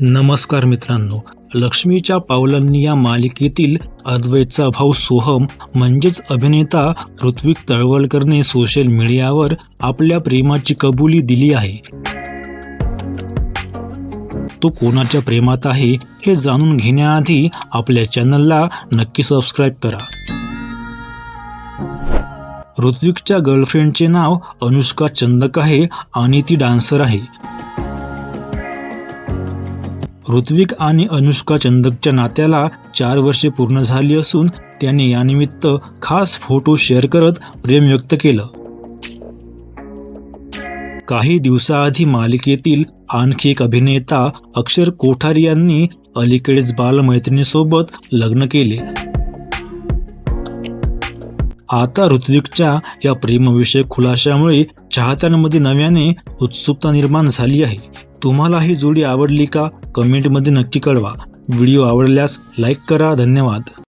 नमस्कार मित्रांनो लक्ष्मीच्या पावलांनी या मालिकेतील अद्वैतचा भाऊ सोहम म्हणजेच अभिनेता ऋत्विक तळवलकरने सोशल मीडियावर आपल्या प्रेमाची कबुली दिली आहे. तो कोणाच्या प्रेमात आहे हे जाणून घेण्याआधी आपल्या चॅनलला नक्की सबस्क्राईब करा. ऋत्विकच्या गर्लफ्रेंडचे नाव अनुष्का चंदक आहे आणि ती डान्सर आहे. ऋत्विक आणि अनुष्का चंदकच्या नात्याला चार वर्षे पूर्ण झाली असून त्याने यानिमित्त खास फोटो शेअर करत प्रेम व्यक्त केलं. काही दिवसाआधी मालिकेतील आणखी एक अभिनेता अक्षर कोठारी यांनी अलीकडेच बालमैत्रिणीसोबत लग्न केले. आता ऋत्विकच्या या प्रेमविषयक खुलाशामुळे चाहत्यांमध्ये नव्याने उत्सुकता निर्माण झाली आहे. तुम्हाला ही जोडी आवडली का? कमेंटमध्ये नक्की कळवा. व्हिडिओ आवडल्यास लाईक करा. धन्यवाद.